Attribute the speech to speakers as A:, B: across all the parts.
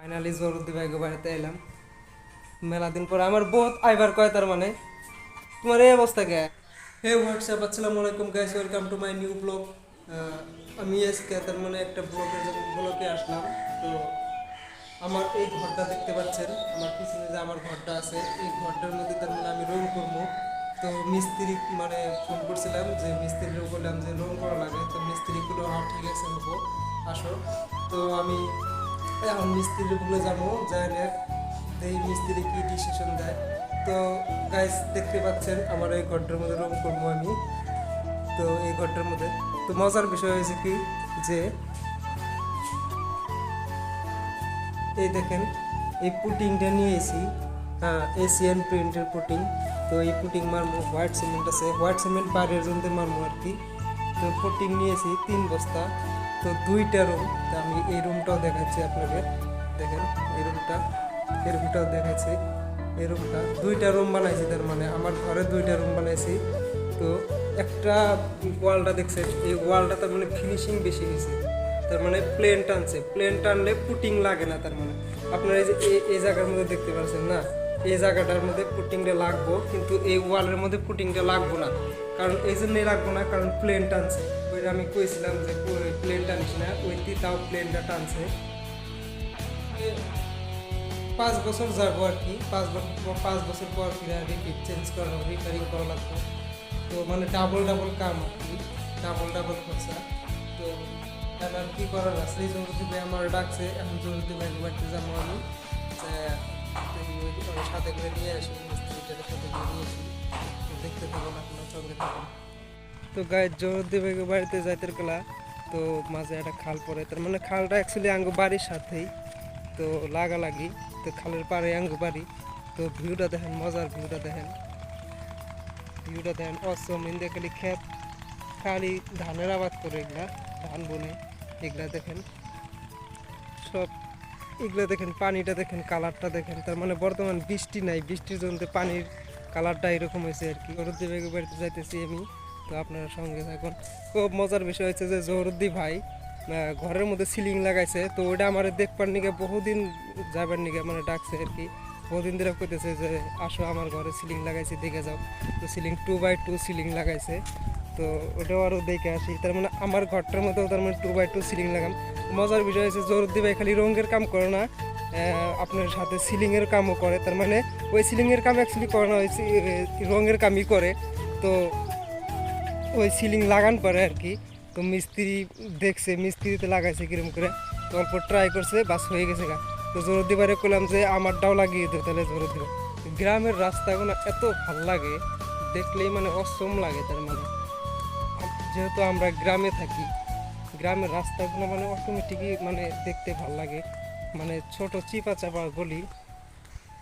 A: Finally জরুদ্দি ভাইকে বাড়িতে এলাম। মেলা দিন পরে আমার বহুত আইবার কয় তার মানে। তোমার এই অবস্থা কে? হে হোয়াটসঅ্যাপ, আসসালামু আলাইকুম guys welcome to my new blog আমি আজকে তার মানে একটা ব্লগের ব্লগে আসলাম। তো আমার এই ঘরটা দেখতে পাচ্ছেন। আমার পিছনে যে আমার ঘরটা আছে, এই ঘরটার মধ্যে তার মানে আমি রং করব। তো মিস্ত্রি মানে ফোন করছিলাম যে মিস্ত্রির বললাম যে রং করা লাগে। তো মিস্ত্রিগুলো হ্যাঁ ঠিক আছে, হব। আসো। তো আমি এখন মিস্ত্রিরগুলো যাব যাই না এই মিস্ত্রি কি ডিসিশন দেয়। তো গাইস দেখতে পাচ্ছেন, আমার এই ঘরটার মধ্যে রং করব আমি। তো এই ঘরটার মধ্যে, তো মজার বিষয় হয়েছে কি, যে এই দেখেন, এই পুটিংটা নিয়ে এসি হ্যাঁ এশিয়ান প্রিন্টের পুটিং। তো এই পুটিং মারমো হোয়াইট সিমেন্ট আছে হোয়াইট সিমেন্ট বাইরের জন্য মারমো আর কি। তো পুটিং নিয়েছি তিন বস্তা। তো দুইটা রুম তো আমি এই রুমটাও দেখাচ্ছি আপনাকে। দেখেন, এই রুমটা এই রুমটাও দেখাচ্ছি। এই রুমটা দুইটা রুম বানাইছি তার মানে আমার ঘরে দুইটা রুম বানাইছি। তো একটা ওয়ালটা দেখছেন, এই ওয়ালটা তার মানে ফিনিশিং বেশি হয়েছে। তার মানে প্লেন টানছে। প্লেন টানলে পুটিং লাগে না তার মানে। আপনারা এই যে, এই জায়গার মধ্যে দেখতে পাচ্ছেন না? এই জায়গাটার মধ্যে পুটিংটা লাগবো, কিন্তু এই ওয়ালের মধ্যে পুটিংটা লাগবো না। কারণ এই জন্যই লাগবো না, কারণ প্লেন টানছে। ওই আমি কইছিলাম যে প্লেন টানিস না, ওই তাও প্লেনটা টানছে। পাঁচ বছর যাব আর কি, পাঁচ বছর পাঁচ বছর পর ফিরে রিপিট চেঞ্জ করা রিপেয়ারিং করা লাগবে। তো মানে ডাবল ডাবল কাম আর কি ডাবল ডাবল খরচা। তো এখন কি করার আছে? এই জরুরি ভাই আমার ডাকছে, এখন জরুরি ভাই বাড়িতে যাব আমি সাথে করে নিয়ে আসি মিস্ত্রিটাকে সাথে নিয়ে আসি দেখতে থাকুন, আপনার সঙ্গে থাকুন। তো গায়ের জরুরি ভাইকে বাড়িতে যাইতে গেলা, তো মাঝে একটা খাল পড়ে, তার মানে খালটা অ্যাকচুয়ালি আঙ্গু বাড়ির সাথেই, তো লাগালাগি, তো খালের পাড়ে আঙ্গু বাড়ি তো ভিউটা দেখেন, মজার ভিউটা দেখেন। ভিউটা দেখেন অসম ইন্দে খালি ক্ষেত, খালি ধানের আবাদ করে এগুলা, ধান বনে, এগুলা দেখেন। সব এগুলা দেখেন, পানিটা দেখেন, কালারটা দেখেন, তার মানে বর্তমান বৃষ্টি নাই, বৃষ্টির জন্য পানির কালারটা এরকম হয়েছে আর কি। ভাইকে বাড়িতে যাইতেছি আমি। তো আপনারা সঙ্গে থাকুন খুব মজার বিষয় হচ্ছে যে জহরুদ্দি ভাই ঘরের মধ্যে সিলিং লাগাইছে, তো ওটা আমার দেখবার নিকে বহুদিন যাবার নিকে মানে ডাকছে আর কি। বহুদিন ধরে কইতেছে যে, আসো আমার ঘরে সিলিং লাগাইছে, দেখে যাও। তো ceiling two by two ceiling লাগাইছে। তো ওটাও আরও দেখে আসি। তার মানে আমার ঘরটার মধ্যেও তার মানে টু বাই টু সিলিং লাগাম। মজার বিষয় হচ্ছে জরুদ্দি ভাই খালি রঙের কাম করে না আপনার সাথে সিলিংয়ের কামও করে। তার মানে ওই সিলিংয়ের কাম অ্যাকচুয়ালি করে না, ওই রঙের কামই করে। তো ওই সিলিং লাগান পারে আর কি। তো মিস্ত্রি দেখছে, মিস্ত্রিতে লাগাইছে কিরম করে। তো অল্প ট্রাই করছে, বাস হয়ে গেছে গা। তো জোর দিবারে করলাম যে আমারটাও লাগিয়ে দিও, তাহলে জোর দিবা। গ্রামের রাস্তাগুলো এত ভালো লাগে, দেখলেই মানে অসম লাগে তার মানে। যেহেতু আমরা গ্রামে থাকি, গ্রামের রাস্তাগুলো মানে অটোমেটিকই মানে দেখতে ভালো লাগে। মানে ছোট চিপা চাপা গলি,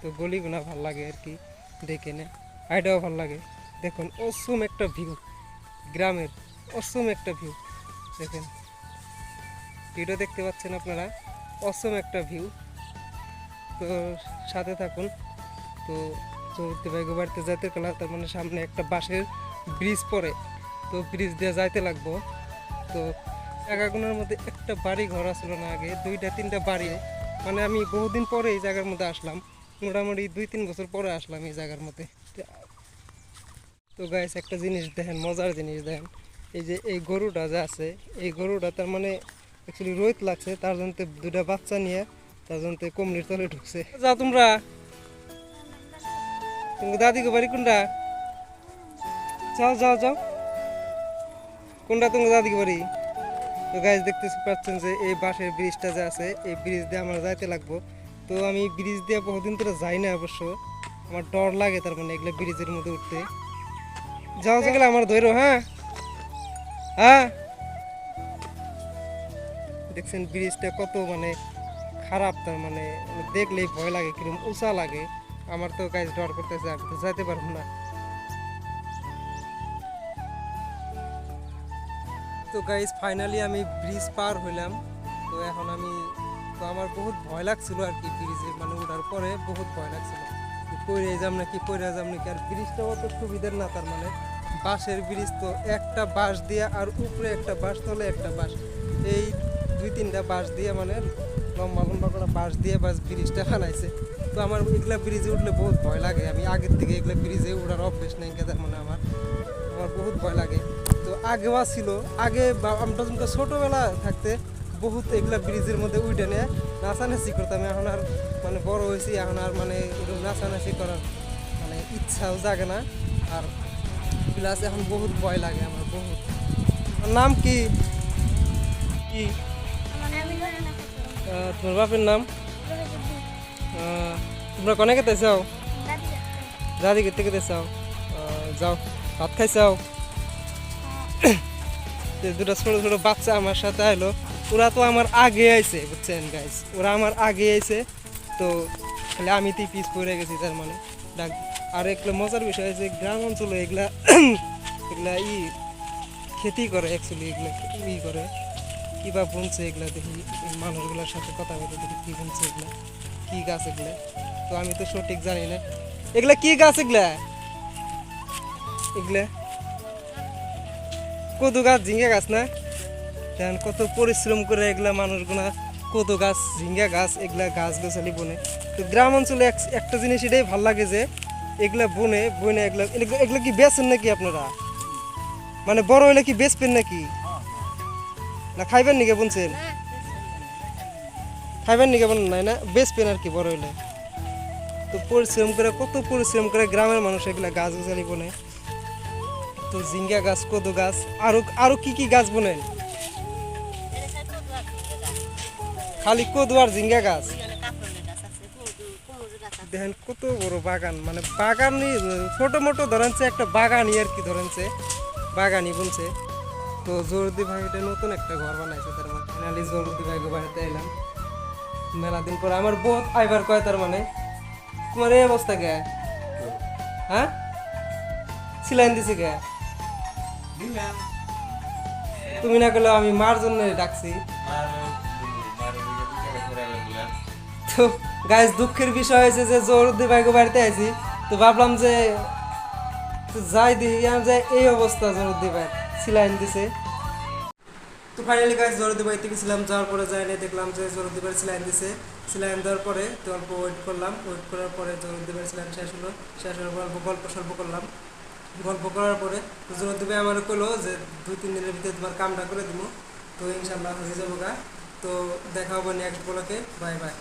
A: তো গলিগুলো ভালো লাগে আর কি, দেখে নে। আইটাও ভালো লাগে। দেখুন, অসম একটা ভিউ গ্রামের অসম একটা ভিউ দেখেন। ভিডিও দেখতে পাচ্ছেন আপনারা, অসম একটা ভিউ তো সাথে থাকুন। তো চৌধুরী ভাই বাড়িতে যাইতে গেলে তার মানে সামনে একটা বাঁশের ব্রিজ পড়ে। তো ব্রিজ দিয়ে যাইতে লাগবো। তো জায়গাগুলোর মধ্যে একটা বাড়ি ঘর আসলো না আগে, দুইটা, তিনটা বাড়ি মানে আমি বহুদিন পরে এই জায়গার মধ্যে আসলাম। মোটামুটি দুই, তিন বছর পরে আসলাম এই জায়গার মধ্যে। তো গাইস একটা জিনিস দেখেন, মজার জিনিস দেখেন। এই যে এই গরুটা যে আছে, এই গরুটা তার মানে অ্যাকচুয়ালি রোহিত লাগছে, তার জন্য দুটা বাচ্চা নিয়ে, তার জন্য কমলির তলে ঢুকছে। যাও তোমরা। তুমি দাদিকে বাড়ি কোনটা? যাও যাও যাও। কোনটা তোমার দাদিকে বাড়ি? তো গাইজ দেখতে পাচ্ছেন যে এই বাঁশের ব্রিজটা যে আছে, এই ব্রিজ দিয়ে আমার যাইতে লাগবো। তো আমি ব্রিজ দিয়ে বহুদিন ধরে যাই না অবশ্য। আমার ডর লাগে তার মানে এগুলো ব্রিজের মধ্যে উঠতে। যাও গেলে আমার ধরো হ্যাঁ? হ্যাঁ? দেখছেন ব্রিজটা কত মানে খারাপ, তার মানে দেখলেই ভয় লাগে কীরকম উঁচা লাগে। আমার তো গাইজ ডর করতেছে, আমি তো যাইতে পারব না। তো গাইজ ফাইনালি আমি ব্রিজ পার হইলাম। তো এখন আমি, তো আমার বহুত ভয় লাগছিল আর কি ব্রিজে মানে ওঠার পরে বহুত ভয় লাগছিল। পড়ে যাম নাকি পড়ে যাম নাকি, আর ব্রিজটা অত সুবিধার না তার মানে? বাঁশের ব্রিজ তো একটা বাঁশ দিয়ে আর উপরে একটা বাঁশ, তলে একটা বাঁশ। এই দুই তিনটা বাঁশ দিয়ে মানে লম্বা লম্বা করে বাঁশ দিয়ে বাস ব্রিজটা বানাইছে। তো আমার এগুলা ব্রিজে উঠলে বহুত ভয় লাগে। আমি আগের থেকে এগুলা ব্রিজে উঠার অভ্যেস নেই কেদার মানে আমার। আমার বহুত ভয় লাগে। তো আগেও ছিল আগে আমরা যখন ছোটোবেলা থাকতে বহুত এগুলা ব্রিজের মধ্যে উঠে নিয়ে নাচানাচি করতাম। এখন আর মানে বড় হয়েছি এখন আর মানে এরকম নাচানাচি করার মানে ইচ্ছাও জাগে না। আর প্লাস এখন বহুত ভয় লাগে আমার বহুত। নাম কি? কি? তোমার বাপের নাম? তোমরা কনে খেতে চাও? দাদি খেতে খেতে চাও? যাও ভাত খাইছাও যে দুটো ছোট ছোট বাচ্চা আমার সাথে আইলো। ওরা তো আমার আগে আইছে, বুঝছেন গাইস ওরা আমার আগে আইছে, তো খালি আমি তো পিস পড়ে গেছি, তার মানে। ডাক আর এগুলো মজার বিষয় হয়েছে, গ্রাম অঞ্চলে এগুলা এগুলা ই খেতি করে অ্যাকচুয়ালি এগুলো ই করে। কিবা বুনছে এগুলা দেখি মানুষগুলোর সাথে কথা বলতে দেখি, কি বুনছে এগুলা, কি গাছ এগুলা। তো আমি তো সঠিক জানি না। এগুলা কি গাছ এগুলা? এগুলা? কদু গাছ, ঝিঙ্গা গাছ না? দেখেন কত পরিশ্রম করে এগুলা মানুষগুলা কদু গাছ ঝিঙ্গা গাছ এগুলা গাছ গাছালি বনে। তো গ্রাম অঞ্চলে এক- একটা জিনিস এটাই ভালো লাগে যে এগুলা বনে বনে এগুলা এগুলা- কি বেচেন নাকি আপনারা? মানে বড় হইলে কি বেচবেন নাকি? না খাইবেন নাকি বুনছেন খাইবেন নাকি বলেন নাই না? বেচবেন আর কি বড় হইলে। তো পরিশ্রম করে কত পরিশ্রম করে গ্রামের মানুষ এগুলা গাছ গাছালি বনে। তো জিঙ্গা গাছ কদু গাছ আরও আরও কি কি গাছ বোনেন? খালি কদু আর জিঙ্গা গাছ দেখেন কত বড় বাগান মানে বাগানই ছোট মোটো ধরেনছে একটা বাগানই আর কি ধরেনছে বাগানই বুনছে তো জরুদি ভাই এটা নতুন একটা ঘর বানাইছে তার মানে ফাইনালি জরুদি ভাই বাড়িতে এলাম। মেলা দিন পর আমার বহুত আইবার কয় তার মানে? তোমার এই অবস্থা কে? হ্যাঁ? সিলাইন দিছে কে? তুমি না করলে আমি মার জন্য ডাকছি। তো গাইজ দুঃখের বিষয় হয়েছে যে জোরদি ভাইকে বাড়িতে আইছি। তো ভাবলাম যে যাই দিই আমি যাই এই অবস্থা জোরদি ভাই, সিলাইন দিছে। তো ফাইনালি গাইজ জোরদি বাড়িতে গেছিলাম, যাওয়ার পরে যাই দেখলাম যে জোরদি বাড়ি সিলাইন দিছে। সিলাইন দেওয়ার পরে, তো অল্প ওয়েট করলাম ওয়েট করার পরে জোরদি বাড়ি সিলাইন শেষ হলো। শেষ হওয়ার পর অল্প গল্প সল্প করলাম। গল্প করার পরে জোরদি ভাই আমার কইলো যে দুই, তিন দিনের ভিতরে তোমার কামটা করে দিব তো ইনশাল্লাহ হয়ে যাব গা। তো দেখা হব নেক্সট ব্লকে বাই বাই